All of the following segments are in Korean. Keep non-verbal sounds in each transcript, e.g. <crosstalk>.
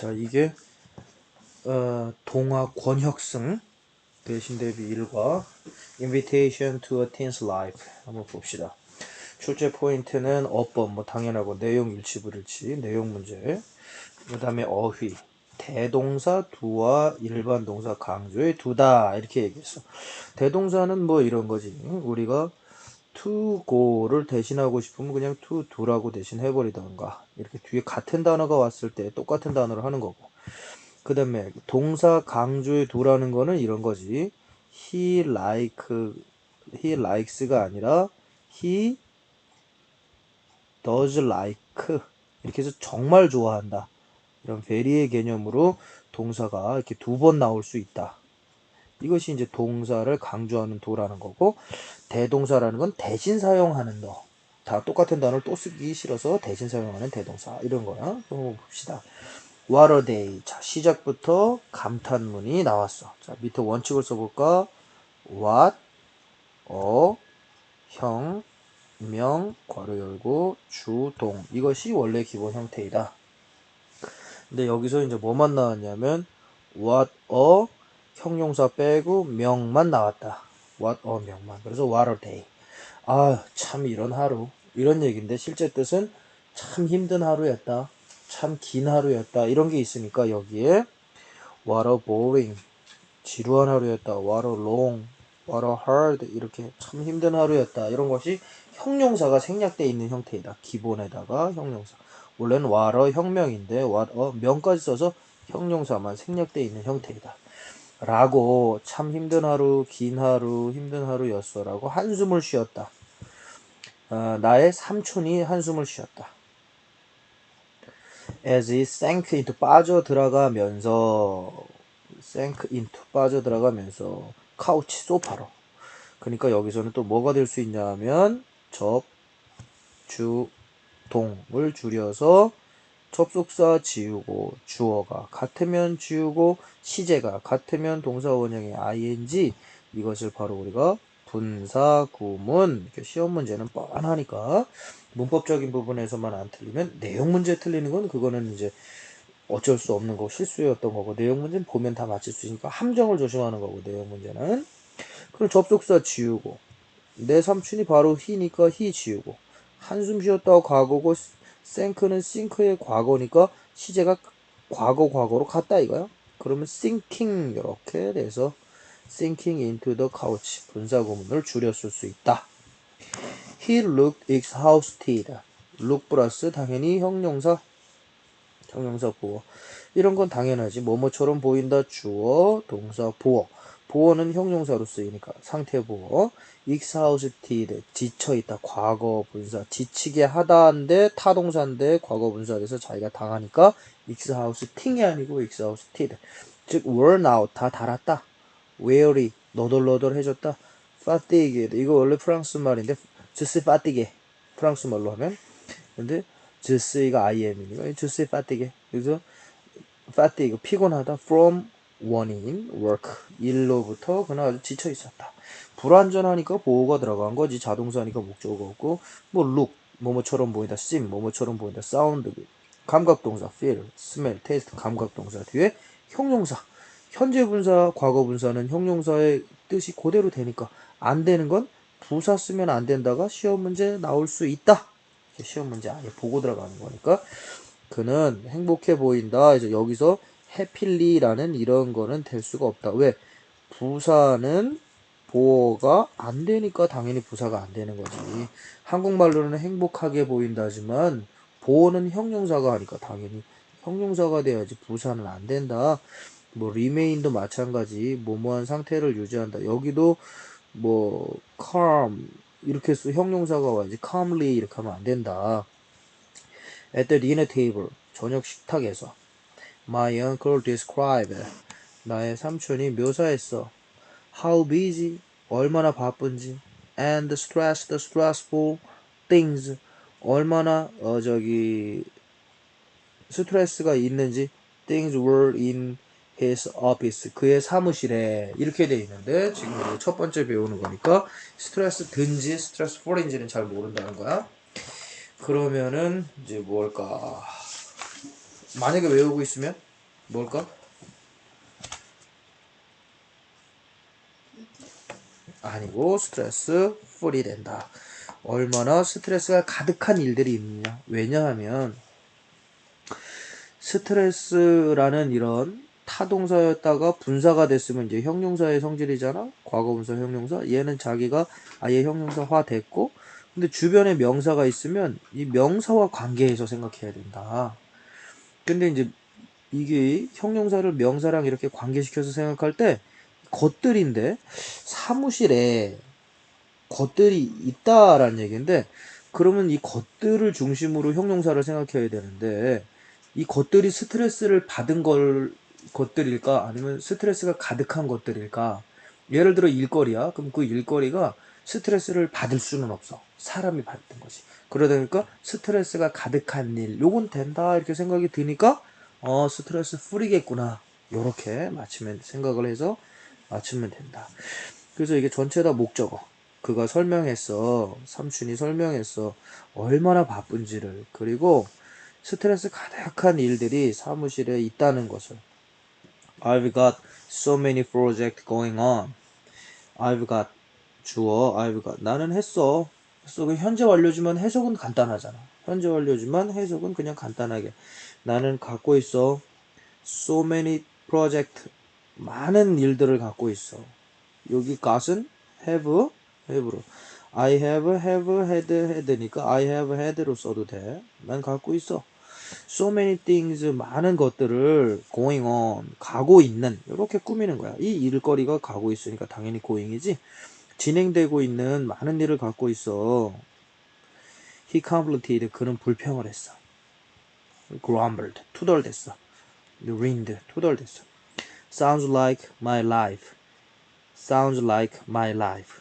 자, 이게 어, 동화 권혁승 대신 대비 1과 Invitation to a Teen's Life 한번 봅시다. 출제 포인트는 어법, 뭐 당연하고 내용 일치 불일치, 내용 문제. 그 다음에 어휘, 대동사 두와 일반 동사 강조의 두다 이렇게 얘기했어. 대동사는 뭐 이런 거지. 우리가 to go를 대신하고 싶으면 그냥 to do라고 대신 해 버리던가. 이렇게 뒤에 같은 단어가 왔을 때 똑같은 단어를 하는 거고. 그 다음에 동사 강조의 do라는 거는 이런 거지. He like he likes가 아니라 he does like. 이렇게 해서 정말 좋아한다. 이런 very의 개념으로 동사가 이렇게 두 번 나올 수 있다 이것이 이제 동사를 강조하는 도라는 거고 대동사라는 건 대신 사용하는 너. 다 똑같은 단어를 또 쓰기 싫어서 대신 사용하는 대동사 이런 거야. 한번 봅시다. What a day. 자 시작부터 감탄문이 나왔어. 자 밑에 원칙을 써볼까? What 어 형, 명, 괄호 열고, 주, 동. 이것이 원래 기본 형태이다. 근데 여기서 이제 뭐만 나왔냐면, what a 형용사 빼고 명만 나왔다. what a 명만. 그래서 what a day. 아, 참 이런 하루. 이런 얘기인데 실제 뜻은 참 힘든 하루였다. 참 긴 하루였다. 이런 게 있으니까 여기에 what a boring. 지루한 하루였다. what a long. what a hard. 이렇게 참 힘든 하루였다. 이런 것이 형용사가 생략되어 있는 형태이다. 기본에다가 형용사. 원래는 what a 혁명인데 what a 명까지 써서 형용사만 생략되어 있는 형태이다. 라고 참 힘든 하루, 긴 하루, 힘든 하루였어 라고 한숨을 쉬었다. 어, 나의 삼촌이 한숨을 쉬었다. As he sank into 빠져 들어가면서 sank into 빠져 들어가면서 카우치 소파로. 그러니까 여기서는 또 뭐가 될 수 있냐 하면 접, 주, 동을 줄여서 접속사 지우고 주어가 같으면 지우고 시제가 같으면 동사 원형의 ing 이것을 바로 우리가 분사 구문. 시험 문제는 뻔하니까 문법적인 부분에서만 안 틀리면 내용 문제 틀리는 건 그거는 이제 어쩔 수 없는 거 실수였던 거고 내용 문제는 보면 다 맞출 수 있으니까 함정을 조심하는 거고 내용 문제는. 그럼 접속사 지우고 내 삼촌이 바로 히니까 히 지우고 한숨 쉬었다고 과거고 생크는 싱크의 과거니까 시제가 과거 과거로 갔다 이거야. 그러면 sinking 이렇게 돼서 sinking into the couch 분사 구문을 줄였을 수 있다. He looked exhausted. look 플러스 당연히 형용사 형용사 보어 이런 건 당연하지 뭐뭐처럼 보인다 주어 동사 보어 보어는 형용사로 쓰이니까 상태 보어 exhausted 지쳐있다. 과거 분사. 지치게 하다인데 타동사인데 과거 분사돼서 자기가 당하니까 exhausting이 아니고 exhausted 즉 worn out 다 달았다. weary 너덜너덜해졌다. fatigue. 이거 원래 프랑스 말인데 suis fatigué 프랑스 말로 하면. 근데 suis가 im이니까 je suis fatigué 그래서 fatigue 피곤하다. from 원인 work 일로부터 그는 아주 지쳐 있었다. 불완전하니까 보호가 들어간 거지. 자동사니까 목적어가 없고. 뭐 look 뭐뭐처럼 보인다. seem 뭐뭐처럼 보인다. sound 감각동사 feel smell 감각동사 뒤에 형용사. 현재 분사 과거 분사는 형용사의 뜻이 그대로 되니까 안 되는 건 부사 쓰면 안 된다가 시험 문제 나올 수 있다. 시험 문제 아니 보고 들어가는 거니까. 그는 행복해 보인다. 이제 여기서 해필리라는 이런 거는 될 수가 없다. 왜? 부사는 보어가 안 되니까 당연히 부사가 안 되는 거지. 한국말로는 행복하게 보인다지만 보어는 형용사가 하니까 당연히 형용사가 돼야지 부사는 안 된다. 뭐 remain도 마찬가지. 뭐뭐한 상태를 유지한다. 여기도 뭐 calm 이렇게 써 형용사가 와야지 calmly 이렇게 하면 안 된다. At the dinner table 저녁 식탁에서 My uncle described. 나의 삼촌이 묘사했어. How busy, 얼마나 바쁜지. And stressed, stressful things. 얼마나 어 저기 스트레스가 있는지. Things were in his office. 그의 사무실에 이렇게 돼 있는데 지금 첫 번째 배우는 거니까 스트레스 든지 스트레스 풀인지는 잘 모른다는 거야. 그러면은 이제 뭘까? 만약에 외우고 있으면 뭘까? 아니고 스트레스 풀이 된다. 얼마나 스트레스가 가득한 일들이 있느냐. 왜냐하면 스트레스라는 이런 타동사였다가 분사가 됐으면 이제 형용사의 성질이잖아. 과거분사 형용사. 얘는 자기가 아예 형용사화 됐고 근데 주변에 명사가 있으면 이 명사와 관계해서 생각해야 된다. 근데 이제 이게 형용사를 명사랑 이렇게 관계시켜서 생각할 때 것들인데 사무실에 것들이 있다라는 얘기인데 그러면 이 것들을 중심으로 형용사를 생각해야 되는데 이 것들이 스트레스를 받은 걸 것들일까? 아니면 스트레스가 가득한 것들일까? 예를 들어 일거리야. 그럼 그 일거리가 스트레스를 받을 수는 없어 사람이 받는 거지 그러다 보니까 스트레스가 가득한 일 요건 된다 이렇게 생각이 드니까 어 스트레스 풀이겠구나. 요렇게 맞추면 생각을 해서 맞추면 된다. 그래서 이게 전체 다 목적어. 그가 설명했어. 삼촌이 설명했어. 얼마나 바쁜지를. 그리고 스트레스 가득한 일들이 사무실에 있다는 것을. I've got so many projects going on. I've got 주어 I've got. 나는 했어. 했어. 그 현재 완료지만 해석은 간단하잖아. 현재 완료지만 해석은 그냥 간단하게 나는 갖고 있어. So many project 많은 일들을 갖고 있어. 여기 got은 have have로 I have have had had니까 I have had로 써도 돼. 난 갖고 있어. so many things 많은 것들을 going on 가고 있는 이렇게 꾸미는 거야. 이 일거리가 가고 있으니까 당연히 going이지. 진행되고 있는 많은 일을 갖고 있어. He complained 그는 불평을 했어. grumbled 투덜댔어. whined 투덜댔어. Sounds like my life. Sounds like my life.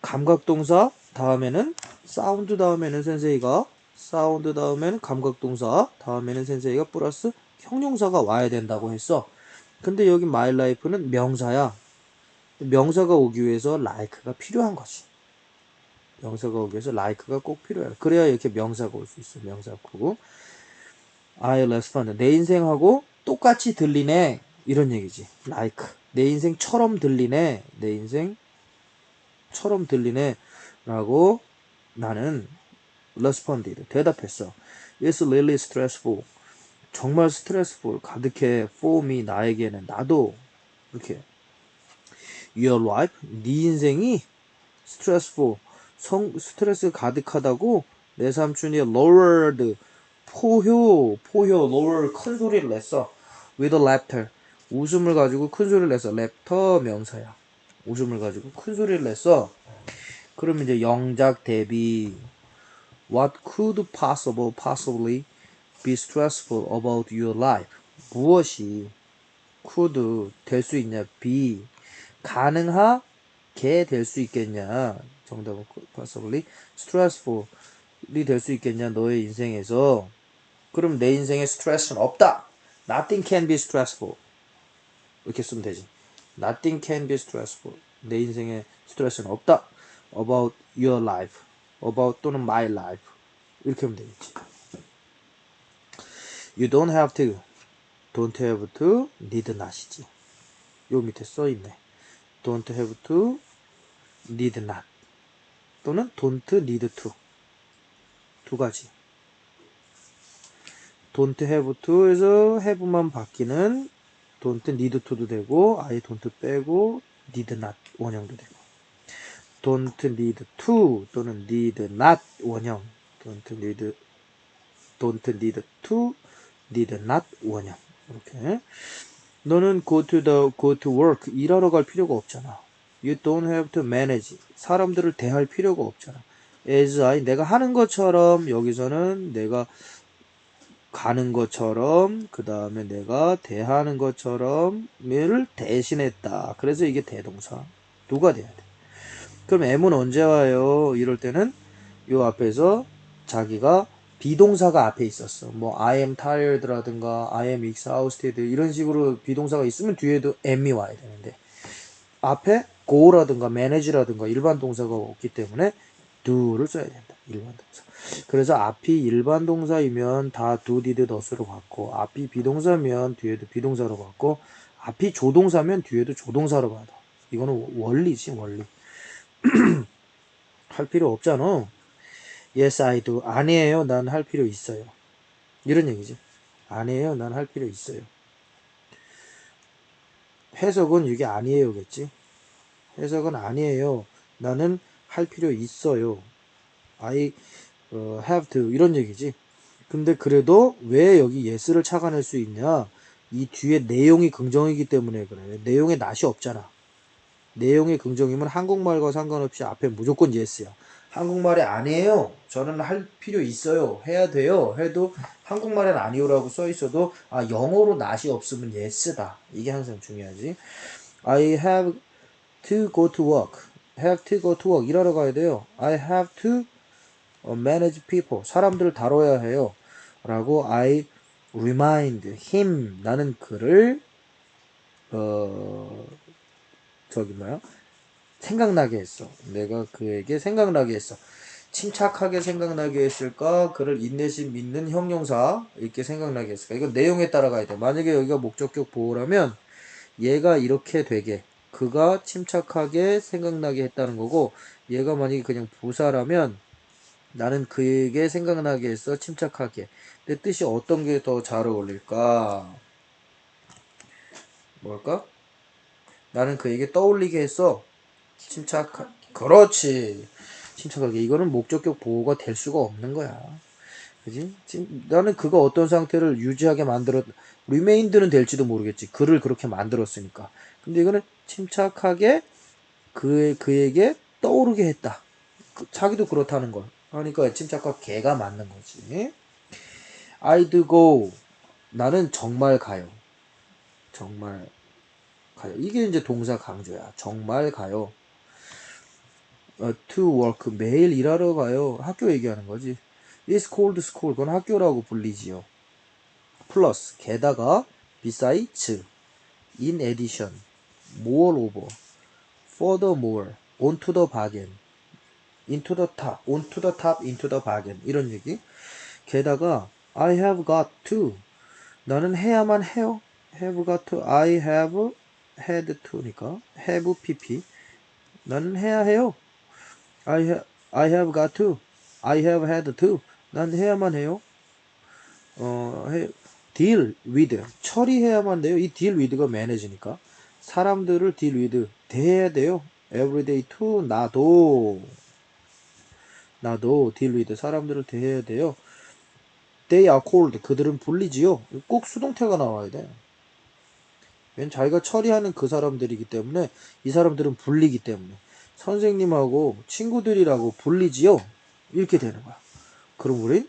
감각동사 다음에는 사운드 다음에는 센세이가 사운드 다음에는 감각동사, 다음에는 센세이가 플러스 형용사가 와야 된다고 했어. 근데 여기 my life는 명사야. 명사가 오기 위해서 like가 필요한 거지. 명사가 오기 위해서 like가 꼭 필요해. 그래야 이렇게 명사가 올 수 있어. 명사고. I respond. 내 인생하고 똑같이 들리네. 이런 얘기지. like. 내 인생처럼 들리네. 내 인생처럼 들리네. 라고 나는 responded 대답했어. It's really stressful. 정말 스트레스풀 가득해 for me 나에게는 나도 이렇게 your life 네 인생이 stressful 성 스트레스 가득하다고 내 삼촌이 lowered 포효 포효 lower 큰 소리를 냈어 with laughter 웃음을 가지고 큰 소리를 냈어 laughter 명사야 웃음을 가지고 큰 소리를 냈어 그러면 이제 영작 대비 What could possible, possibly be stressful about your life? 무엇이 could 될 수 있냐? be 가능하게 될 수 있겠냐? 정답은 possibly stressful이 될 수 있겠냐? 너의 인생에서 그럼 내 인생에 스트레스는 없다. Nothing can be stressful. 이렇게 쓰면 되지. Nothing can be stressful. 내 인생에 스트레스는 없다. About your life. about 또는 my life 이렇게 하면 되겠지. You don't have to, don't have to, need not이지. 요 밑에 써 있네. Don't have to, need not 또는 don't need to 두 가지. don't have to에서 have만 바뀌는 don't need to도 되고 아예 don't 빼고 need not 원형도 되고. don't need to 또는 need not 원형 don't need don't need to need not 원형 이렇게 너는 go to the go to work 일하러 갈 필요가 없잖아. You don't have to manage. 사람들을 대할 필요가 없잖아. As I 내가 하는 것처럼 여기서는 내가 가는 것처럼 그 다음에 내가 대하는 것처럼을 대신했다. 그래서 이게 대동사. 누가 돼야 돼? 그럼 M은 언제 와요? 이럴 때는 요 앞에서 자기가 비동사가 앞에 있었어. 뭐 I am tired라든가 I am exhausted 이런 식으로 비동사가 있으면 뒤에도 M이 와야 되는데 앞에 go라든가 manage라든가 일반 동사가 없기 때문에 do를 써야 된다. 일반 동사. 그래서 앞이 일반 동사이면 다 do, did, does로 받고 앞이 비동사면 뒤에도 비동사로 받고 앞이 조동사면 뒤에도 조동사로 받아. 이거는 원리지 원리. <clears throat> 할 필요 없잖아. Yes, I do. 아니에요. 난 할 필요 있어요. 이런 얘기지. 아니에요. 난 할 필요 있어요. 해석은 이게 아니에요겠지. 해석은 아니에요. 나는 할 필요 있어요. I 어, have to 이런 얘기지. 근데 그래도 왜 여기 yes를 착안할 수 있냐? 이 뒤에 내용이 긍정이기 때문에 그래. 내용에 낯이 없잖아. 내용이 긍정이면 한국말과 상관없이 앞에 무조건 yes야. 한국말에 아니에요. 저는 할 필요 있어요. 해야 돼요. 해도 한국말엔 아니오라고 써 있어도 아 영어로 낯이 없으면 yes다. 이게 항상 중요하지. I have to go to work. have to go to work. 일하러 가야 돼요. I have to manage people. 사람들을 다뤄야 해요. 라고 I remind him. 나는 그를 어 저기 뭐야? 생각나게 했어. 내가 그에게 생각나게 했어. 침착하게 생각나게 했을까? 그를 인내심 믿는 형용사 이렇게 생각나게 했을까? 이건 내용에 따라가야 돼. 만약에 여기가 목적격 보호라면 얘가 이렇게 되게 그가 침착하게 생각나게 했다는 거고 얘가 만약에 그냥 부사라면 나는 그에게 생각나게 했어 침착하게 내 뜻이 어떤 게 더 잘 어울릴까? 뭘까? 나는 그에게 떠올리게 했어 침착 그렇지. 침착하게. 이거는 목적격 보호가 될 수가 없는 거야. 그지? 침- 나는 그가 어떤 상태를 유지하게 만들었 리메인드는 될지도 모르겠지. 그를 그렇게 만들었으니까. 근데 이거는 침착하게 그 그에게 떠오르게 했다. 그- 자기도 그렇다는 걸. 그러니까 침착과 개가 맞는 거지. I'd go. 나는 정말 가요. 정말 가요. 이게 이제 동사 강조야. 정말 가요. 어, to work 매일 일하러 가요 학교 얘기하는 거지 It's called school 그건 학교라고 불리지요 플러스 게다가 besides in addition moreover furthermore onto the bargain into the top onto the top into the bargain 이런 얘기 게다가 I have got to 나는 해야만 해요 have got to I have had to니까 have pp 나는 해야 해요 I have, I have got to I have had to 난 해야만 해요 어, 해, deal with 처리해야만 돼요. 이 deal with가 manage니까 사람들을 deal with 대해야 돼요. everyday to 나도 나도 deal with 사람들을 대해야 돼요. They are called 그들은 불리지요. 꼭 수동태가 나와야 돼. 왜냐면 자기가 처리하는 그 사람들이기 때문에 이 사람들은 불리기 때문에 선생님하고 친구들이라고 불리지요. 이렇게 되는 거야. 그럼 우린